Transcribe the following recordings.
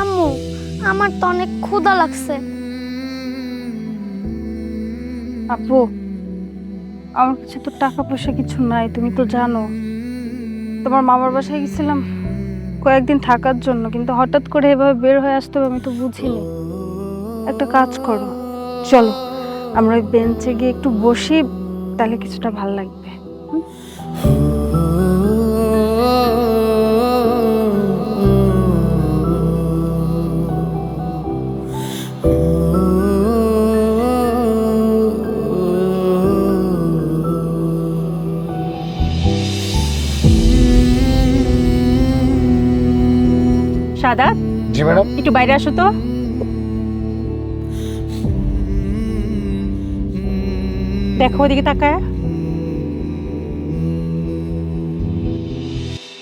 আম্মু, আমার তো অনেক ক্ষুধা লাগছে। আপু, আমার কাছে তো টাকা পয়সা কিছু নাই, তুমি তো জানো। তোমার মামার বাসায় গেছিলাম কয়েকদিন থাকার জন্য, কিন্তু হঠাৎ করে এভাবে বের হয়ে আসতে হবে আমি তো বুঝিনি। একটা কাজ করো, চলো, আমরা ওই বেঞ্চে গিয়ে একটু বসি, তাহলে কিছুটা ভালো লাগবে। সাদাত একটু বাইরে আসো তো। দেখো ওদিকে তাকায়।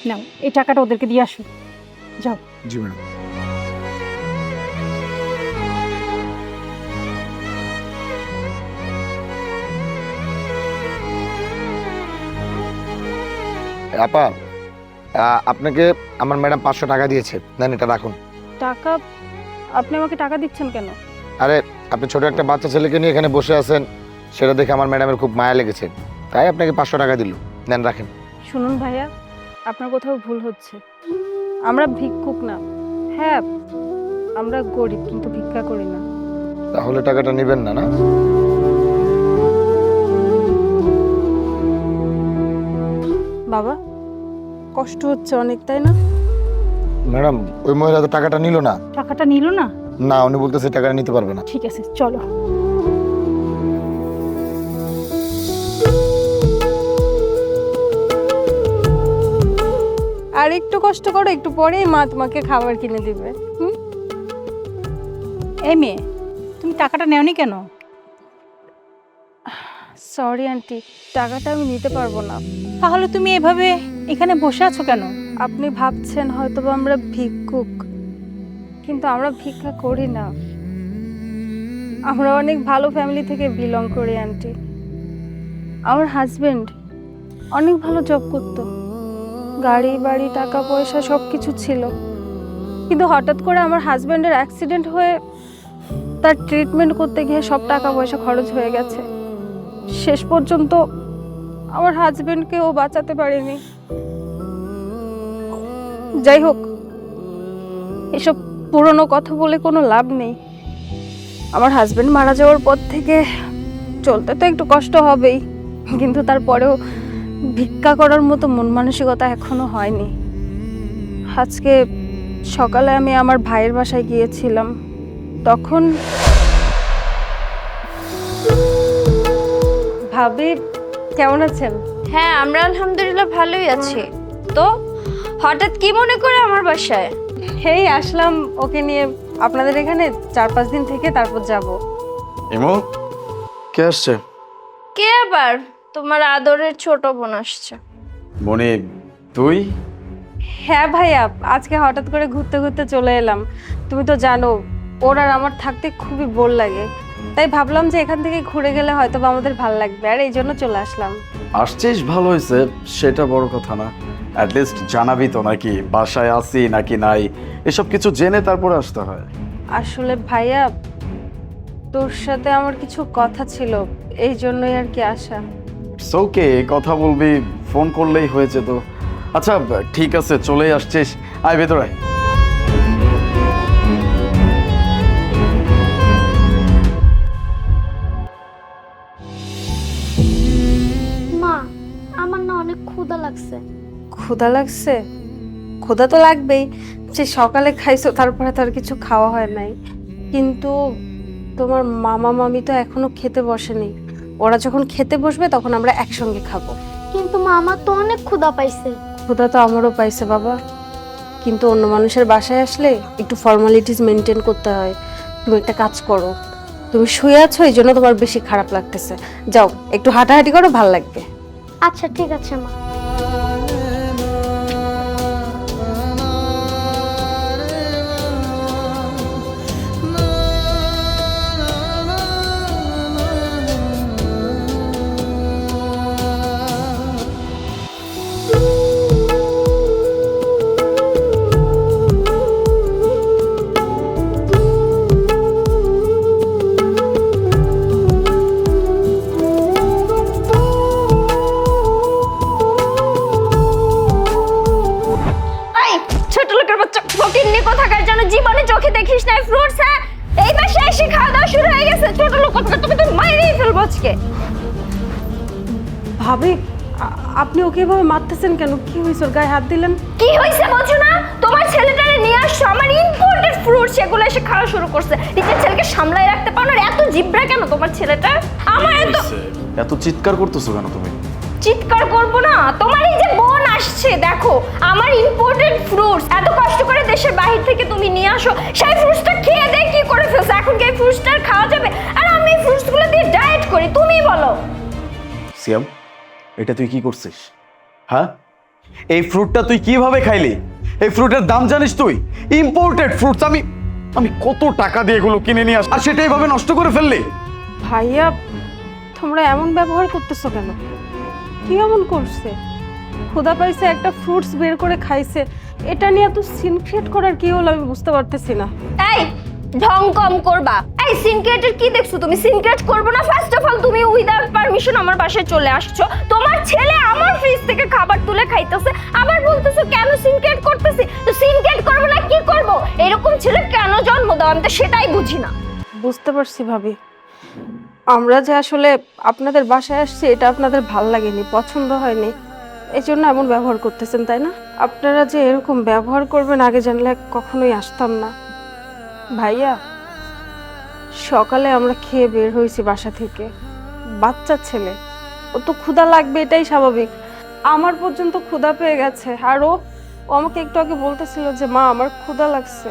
নাও, এই টাকাটা ওদেরকে দিয়ে আসো। যাও। জি, ম্যাডাম। আপা আপনাকে আমার ম্যাডাম পাঁচশো টাকা দিয়েছে। নেন এটা রাখুন। টাকা আপনি আমাকে টাকা দিচ্ছেন কেন? আরে আপনি ছোট একটা বাচ্চা ছেলেকে নিয়ে এখানে বসে আছেন সেটা দেখে আমার ম্যাডামের খুব মায়া লেগেছে। তাই আপনাকে পাঁচশো টাকা দিল। নেন রাখেন। শুনুন ভাইয়া আপনার কোথাও ভুল হচ্ছে। আমরা ভিক্ষুক না। হ্যাঁ আমরা গরিব কিন্তু ভিক্ষা করি না। তাহলে টাকাটা নেবেন না না? বাবা কষ্ট হচ্ছে অনেক তাই না? ম্যাডাম ওই মহিলা তো টাকাটা নিল না। টাকাটা নিল না? না উনি বলতেছে টাকাটা নিতে পারবে না। ঠিক আছে চলো। আর একটু কষ্ট করো একটু পরেই মা তোমাকে খাবার কিনে দিবে। হুম? এই মেয়ে তুমি টাকাটা নেওনি কেন? সরি আন্টি টাকাটা আমি নিতে পারব না। তাহলে তুমি এভাবে এখানে বসে আছো কেন? আপনি ভাবছেন হয়তো আমরা ভিক্ষুক, কিন্তু আমরা ভিক্ষা করি না। আমরা অনেক ভালো ফ্যামিলি থেকে বিলং করি আন্টি আমার হাজবেন্ড অনেক ভালো জব করতো। গাড়ি, বাড়ি, টাকা, পয়সা সব কিছু ছিল। কিন্তু হঠাৎ করে আমার হাজবেন্ডের অ্যাক্সিডেন্ট হয়ে তার ট্রিটমেন্ট করতে গিয়ে সব টাকা পয়সা খরচ হয়ে গেছে। শেষ পর্যন্ত আমার হাজবেন্ডকে ও বাঁচাতে পারেনি। যাই হোক এসব পুরনো কথা বলে কোনো লাভ নেই। আমার হাজবেন্ড মারা যাওয়ার পর থেকে চলতে তো একটু কষ্ট হবেই, কিন্তু তারপরেও ভিক্ষা করার মতো মন মানসিকতা এখনও হয়নি। আজকে সকালে আমি আমার ভাইয়ের বাসায় গিয়েছিলাম। তখন ভাবি কেমন আছেন? হ্যাঁ আমরা আলহামদুলিল্লাহ ভালোই আছি। তো? হঠাৎ কি মনে করে আমার বাসায়? হেই আসলাম ওকে নিয়ে। আপনাদের এখানে চার পাঁচ দিন থেকে তারপর যাব। ইমো কে আসছে? কে আবার? তোমার আদরের ছোট বোন আসছে। মনি তুই? হ্যাঁ ভাইয়া আজকে হঠাৎ করে ঘুরতে ঘুরতে চলে এলাম। তুমি তো জানো ওর আর আমার থাকতে খুবই বোর লাগে। তাই ভাবলাম যে এখান থেকে ঘুরে গেলে হয়তো বা আমাদের ভালো লাগবে আর এই জন্য চলে আসলাম। আসছিস ভালো হয়েছে সেটা বড় কথা না। অ্যাটলিস্ট জানাবি তো নাকি বাসায় আসি নাকি নাই এসব কিছু জেনে তারপরে আসতে হয়। আসলে ভাইয়া তোর সাথে আমার কিছু কথা ছিল এই জন্যই আর কি আসা। সোকে কথা বলবি ফোন করলেই হয়েছে তো আচ্ছা ঠিক আছে চলে আসছিস। আয় ভেতরে আয়। ক্ষুধা লাগছে? ক্ষুধা তো লাগবেই। যে সকালে খাইছো তারপরে তো আর কিছু খাওয়া হয় নাই। কিন্তু তোমার মামা মামি তো এখনও খেতে বসেনি। ওরা যখন খেতে বসবে তখন আমরা একসঙ্গে খাব। কিন্তু মা আমার তো অনেক ক্ষুধা পাইছে। ক্ষুধা তো আমারও পাইছে বাবা। কিন্তু অন্য মানুষের বাসায় আসলে একটু ফর্মালিটিস মেনটেন করতে হয়। তুমি একটা কাজ করো। তুমি শুয়ে আছো এই জন্য তোমার বেশি খারাপ লাগতেছে। যাও একটু হাঁটাহাঁটি করো ভালো লাগবে। আচ্ছা ঠিক আছে মা। আপনি ওকে এভাবে মারতেছেন কেন? কি হয়েছে? ওর গায়ে হাত দিলেন? কি হয়েছে বলছো না? তোমার ছেলেটারে নিয়ে আসছো? আমার ইম্পোর্টেড ফ্রুট সেগুলো এসে খাওয়া শুরু করছে। নিজের ছেলেকে সামলায় রাখতে পারো না? এত জিব্রা কেন তোমার ছেলেটা? আমার এত এত চিৎকার করতেছো কেন তুমি? চিৎকার করব না? তোমার এই যে বোন আসছে দেখো আমার ইম্পোর্টেড ফ্রুটস এত কষ্ট করে দেশের বাহির থেকে তুমি নিয়ে আসো। সেই ফ্রুটসটা খেয়ে দেয় কি করে ফেলছো? এখন কি এই ফ্রুটসটা খাওয়া যাবে? আর আমি এই ফ্রুটসগুলো দিয়ে ডায়েট করি তুমিই বলো। সিয়াম এটা তুই কি করছিস? হ্যাঁ? এই ফ্রুটটা তুই কীভাবে খাইলি? এই ফ্রুটের দাম জানিস তুই? ইম্পোর্টেড ফ্রুটস আমি আমি কত টাকা দিয়ে এগুলো কিনে নিয়ে আস আর সেটা এইভাবে নষ্ট করে ফেললি? ভাইয়া তোমরা এমন ব্যবহার করতেছো কেন? কি এমন করছে? ক্ষুদা পাইছে একটা ফ্রুটস বের করে খাইছে। এটা নিয়ে এত সিন ক্রিয়েট করার কি হলো আমি বুঝতে পারতেছি না। এই ঢং কম করবা। এই সিন সিনক্রেটের কি দেখছ? তুমি সিনক্রেট করব না ফার্স্ট অফ অল তুমি পারমিশন আমার বাসায় চলে আসছো। তোমার ছেলে আমার ফ্রিজ থেকে খাবার তুলে খাইতেছে, আবার বলতেছো, কেন সিনক্রেট করতেছি? তো সিনক্রেট করব না, কি করব? এরকম ছেলে কেন জন্ম দাও আমি তো সেটাই বুঝি না। বুঝতে পারছি ভাবি। আমরা যে আসলে আপনাদের বাসায় আসছি, এটা আপনাদের ভালো লাগেনি, পছন্দ হয়নি। এই জন্য এমন ব্যবহার করতেছেন, তাই না? আপনারা যে এরকম ব্যবহার করবেন, আগে জানলে কখনোই আসতাম না। ভাইয়া, সকালে আমরা খেয়ে বের হয়েছি বাসা থেকে। বাচ্চা ছেলে। ও তো ক্ষুধা লাগবে এটাই স্বাভাবিক। আমার পর্যন্ত ক্ষুধা পেয়ে গেছে। আর ও আমাকে একটু আগে বলতেছিল যে মা আমার ক্ষুধা লাগছে।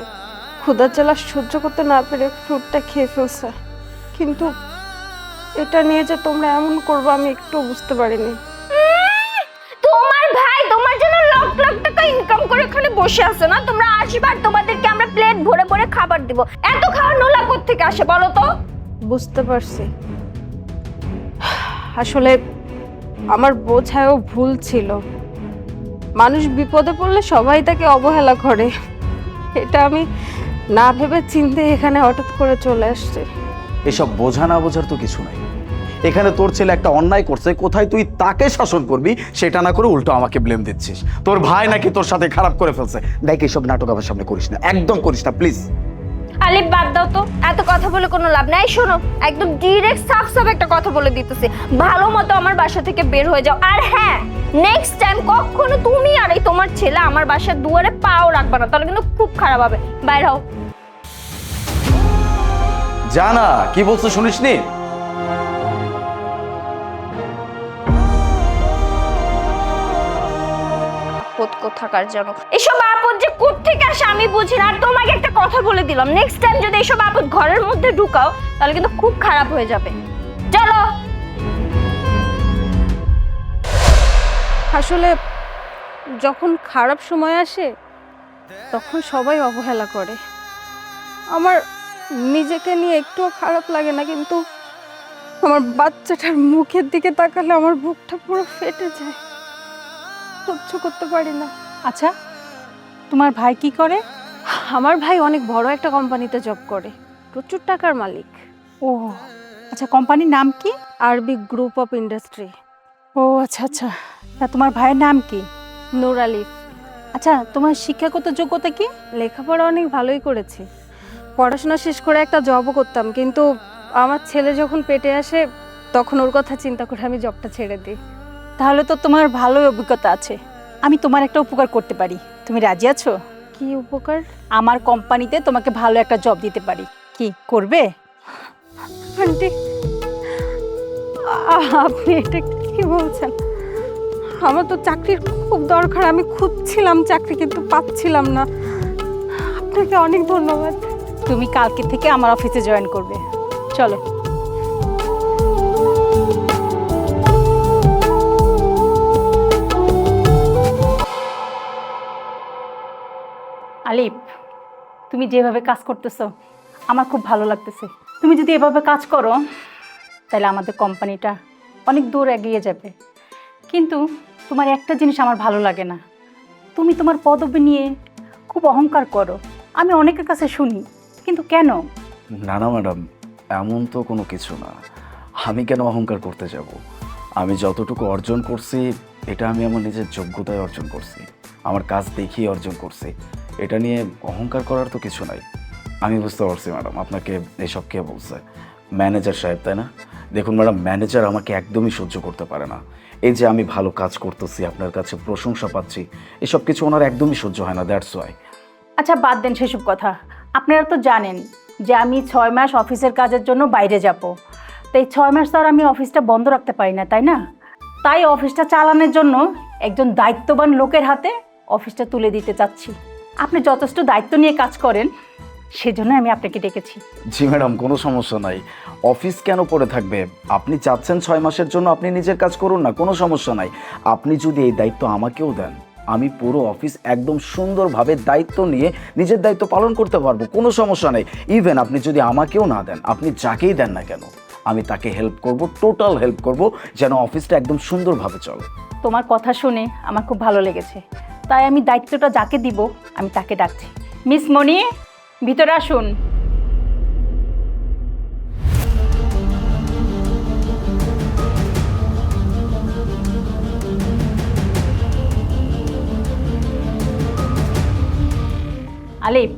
ক্ষুধার জ্বালা সহ্য করতে না পেরে ফ্রুটটা খেয়ে ফেলছে। কিন্তু এটা নিয়ে যে তোমরা এমন করব আমি একটু বুঝতে পারিনি। তোমার ভাই তোমার জন্য লাখ লাখ টাকা ইনকাম করে ওখানে বসে আছে না? তোমরা আসবার তোমাদেরকে আমরা প্লেট ভরে ভরে খাবার দিব। এত খাওয়ার নোলা থেকে আসে বলো তো? বুঝতে পারছি। আসলে আমার বোঝায়ও ভুল ছিল। মানুষ বিপদে পড়লে সবাই তাকে অবহেলা করে। এটা আমি না ভেবে চিন্তে এখানে হঠাৎ করে চলে আসছে। এসব বোঝা না বোঝার তো কিছু নাই। এখানে তোর ছেলে একটা অন্যায় করছে, কোথায় তুই তাকে শাসন করবি, সেটা না করে উল্টো আমাকে ব্লেম দিচ্ছিস। তোর ভাই নাকি তোর সাথে খারাপ করে ফেলছে। দেখ, এসব নাটক আমার সামনে করিস না, একদম করিস না প্লিজ আলিফ বাদ দাও তো, এত কথা বলে কোনো লাভ নাই। শোনো, একদম ডিরেক্ট সাফ সাফ একটা কথা বলে দিতেছি। ভালো মতো আমার বাসা থেকে বের হয়ে যাও। আর হ্যাঁ নেক্সট টাইম কখনো তুমি আর এই তোমার ছেলে আমার বাসার দুয়ারে পাও রাখবে না, তাহলে কিন্তু খুব খারাপ হবে। বাইরে হও। জানা, কি বলছো শুনিসনি? আপদ কোথাকার যেন এসব আপদ যে কোত্থেকে আসে আমি বুঝি না। আর তোমাকে একটা কথা বলে দিলাম। নেক্সট টাইম যদি এসব আপদ ঘরের মধ্যে ঢুকাও, তাহলে কিন্তু খুব খারাপ হয়ে যাবে। চলো। আসলে যখন খারাপ সময় আসে, তখন সবাই অবহেলা করে। আমার নিজেকে নিয়ে একটুও খারাপ লাগে না, কিন্তু আমার বাচ্চাটার মুখের দিকে তাকালে আমার বুকটা পুরো ফেটে যায়। সহ্য করতে পারি না। আচ্ছা তোমার ভাই কি করে? আমার ভাই অনেক বড় একটা কোম্পানিতে জব করে। প্রচুর টাকার মালিক। ও আচ্ছা কোম্পানির নাম কি? আরবি গ্রুপ অফ ইন্ডাস্ট্রি ও আচ্ছা আচ্ছা। তা তোমার ভাইয়ের নাম কি? নূর আলিফ। আচ্ছা তোমার শিক্ষাগত যোগ্যতা কি? লেখাপড়া অনেক ভালোই করেছি। পড়াশোনা শেষ করে একটা জবও করতাম কিন্তু আমার ছেলে যখন পেটে আসে তখন ওর কথা চিন্তা করে আমি জবটা ছেড়ে দিই। তাহলে তো তোমার ভালোই অভিজ্ঞতা আছে। আমি তোমার একটা উপকার করতে পারি। তুমি রাজি আছো? কি উপকার? আমার কোম্পানিতে তোমাকে ভালো একটা জব দিতে পারি। কি করবে? আন্টি আপনি এটা কি বলছেন? আমার তো চাকরির খুব দরকার। আমি খুঁজছিলাম চাকরি কিন্তু পাচ্ছিলাম না। আপনাকে অনেক ধন্যবাদ। তুমি কালকে থেকে আমার অফিসে জয়েন করবে। চলো। আলিফ, তুমি যেভাবে কাজ করতেছো, আমার খুব ভালো লাগতেছে। তুমি যদি এভাবে কাজ করো, তাহলে আমাদের কোম্পানিটা অনেক দূর এগিয়ে যাবে। কিন্তু তোমার একটা জিনিস আমার ভালো লাগে না। তুমি তোমার পদবি নিয়ে খুব অহংকার করো। আমি অনেকের কাছে শুনি, কিন্তু কেন? না না, ম্যাডাম, এমন তো কোনো কিছু না। আমি কেন অহংকার করতে যাব? আমি যতটুকু অর্জন করছি, এটা আমি আমার নিজের যোগ্যতায় অর্জন করছি। আমার কাজ দেখিয়ে অর্জন করছি। এটা নিয়ে অহংকার করার তো কিছু নাই। আমি বুঝতে পারছি, ম্যাডাম, আপনাকে এসব কে বলছে? ম্যানেজার সাহেব, তাই না? দেখুন, ম্যাডাম, ম্যানেজার আমাকে একদমই সহ্য করতে পারে না। এই যে আমি ভালো কাজ করতেছি, আপনার কাছে প্রশংসা পাচ্ছি, এসব কিছু ওনার একদমই সহ্য হয় না দ্যাটস ওয়াই আচ্ছা বাদ দেন সেসব কথা। আপনারা তো জানেন যে আমি ছয় মাস অফিসের কাজের জন্য বাইরে যাব। তাই ছয় মাস তো আর আমি অফিসটা বন্ধ রাখতে পারি না, তাই না? তাই অফিসটা চালানোর জন্য একজন দায়িত্ববান লোকের হাতে অফিসটা তুলে দিতে চাচ্ছি। আপনি যথেষ্ট দায়িত্ব নিয়ে কাজ করেন সেজন্য আমি আপনাকে ডেকেছি। জি ম্যাডাম, কোনো সমস্যা নাই। অফিস কেন পড়ে থাকবে? আপনি চাচ্ছেন ছয় মাসের জন্য আপনি নিজের কাজ করুন না, কোনো সমস্যা নাই। আপনি যদি এই দায়িত্ব আমাকেও দেন, আমি পুরো অফিস একদম সুন্দরভাবে দায়িত্ব নিয়ে নিজের দায়িত্ব পালন করতে পারব, কোনো সমস্যা নেই। ইভেন আপনি যদি আমাকেও না দেন, আপনি যাকেই দেন না কেন, আমি তাকে হেল্প করব টোটাল হেল্প করব, যেন অফিসটা একদম সুন্দরভাবে চলে। তোমার কথা শুনে আমার খুব ভালো লেগেছে। তাই আমি দায়িত্বটা যাকে দিব, আমি তাকে ডাকছি। মিস মনি ভিতরে আসুন। আলিফ,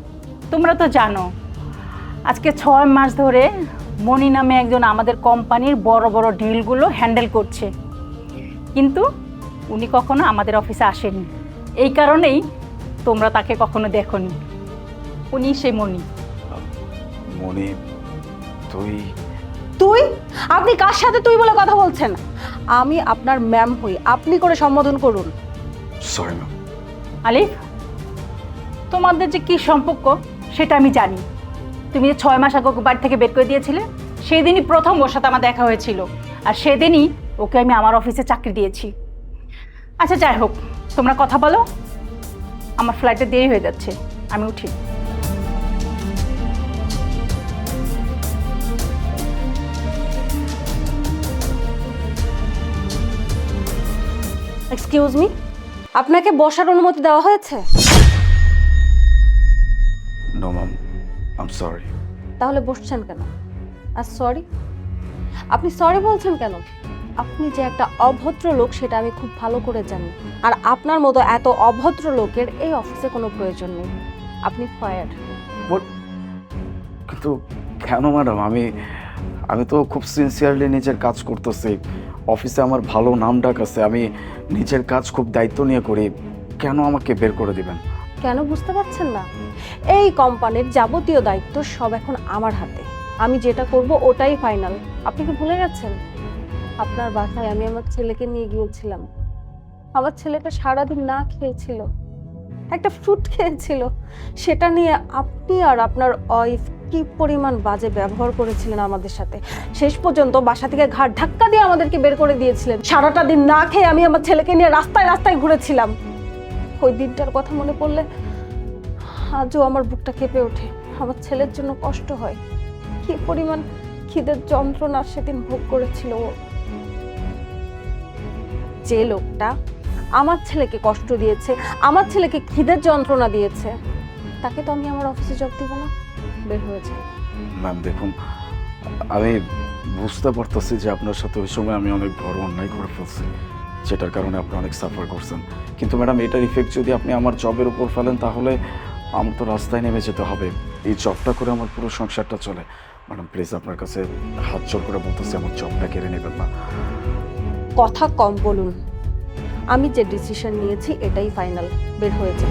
তোমরা তো জানো, আজকে ছয় মাস ধরে মনি নামে একজন আমাদের কোম্পানির বড় বড় ডিলগুলো হ্যান্ডেল করছে। কিন্তু উনি কখনো আমাদের অফিসে আসেনি। এই কারণেই তোমরা তাকে কখনো দেখোনি। উনি সে মনি মনে তুই? তুই? আপনি কার সাথে তুই বলে কথা বলছেন? আমি আপনার ম্যাম হই আপনি করে সম্বোধন করুন। সরি ম্যাম আলিফ তোমাদের যে কী সম্পর্ক সেটা আমি জানি। তুমি যে ছয় মাস আগে ওকে বাড়ি থেকে বের করে দিয়েছিলে সেদিনই প্রথম ওর সাথে আমার দেখা হয়েছিল। আর সেদিনই ওকে আমি আমার অফিসে চাকরি দিয়েছি। আচ্ছা যাই হোক তোমরা কথা বলো। আমার ফ্লাইটে দেরি হয়ে যাচ্ছে আমি উঠি। এক্সকিউজ মি আপনাকে বসার অনুমতি দেওয়া হয়েছে? নো ম্যাম আম সরি তাহলে বসছেন কেন? আর সরি আপনি সরি বলছেন কেন? আপনি যে একটা অভদ্র লোক সেটা আমি খুব ভালো করে জানি। আর আপনার মতো এত অভদ্র লোকের এই অফিসে কোনো প্রয়োজন নেই। আপনি ফায়ার? কিন্তু কেন ম্যাডাম? আমি আমি তো খুব সিনসিয়ারলি নিজের কাজ করতেছি। অফিসে আমার ভালো নাম ডাক আছে আমি নিজের কাজ খুব দায়িত্ব নিয়ে করি। কেন আমাকে বের করে দিবেন? কেন বুঝতে পারছেন না? এই কোম্পানির যাবতীয় দায়িত্ব সব এখন আমার হাতে। আমি যেটা করব ওটাই ফাইনাল আপনি কি ভুলে গেছেন? আপনার বাসায় আমি আমার ছেলেকে নিয়ে গিয়েছিলাম। আমার ছেলেটা সারাদিন না খেয়েছিল, একটা ফ্রুট খেয়েছিল। সেটা নিয়ে আপনি আর আপনার ওয়াইফ কি পরিমাণ বাজে ব্যবহার করেছিলেন আমাদের সাথে? শেষ পর্যন্ত বাসা থেকে ঘাট ধাক্কা দিয়ে আমাদেরকে বের করে দিয়েছিলেন। সারাটা দিন না খেয়ে আমি আমার ছেলেকে নিয়ে রাস্তায় রাস্তায় ঘুরেছিলাম। ওই দিনটার কথা মনে পড়লে আজও আমার বুকটা কেঁপে ওঠে। আমার ছেলের জন্য কষ্ট হয়। কি পরিমাণ খিদের যন্ত্রণা সেদিন ভোগ করেছিল ও। যে লোকটা আমার ছেলেকে কষ্ট দিয়েছে, আমার ছেলেকে খিদের যন্ত্রণা দিয়েছে, তাকে তো আমি আমার অফিসে জব দিব না। বের হয়েছে ম্যাম দেখুন, আমি বুঝতে পারতেছি যে আপনার সাথে ওই সময় আমি অনেক বড় অন্যায় করে ফেলছি, যেটার কারণে আপনি অনেক সাফার করছেন। কিন্তু ম্যাডাম এটার ইফেক্ট যদি আপনি আমার জবের উপর ফেলেন, তাহলে আমার তো রাস্তায় নেমে যেতে হবে। এই জবটা করে আমার পুরো সংসারটা চলে। ম্যাডাম প্লিজ আপনার কাছে হাত জোর করে বলতেছি, আমার জবটা কেড়ে নেবেন না। কথা কম বলুন। আমি যে ডিসিশন নিয়েছি এটাই ফাইনাল বের হয়েছে।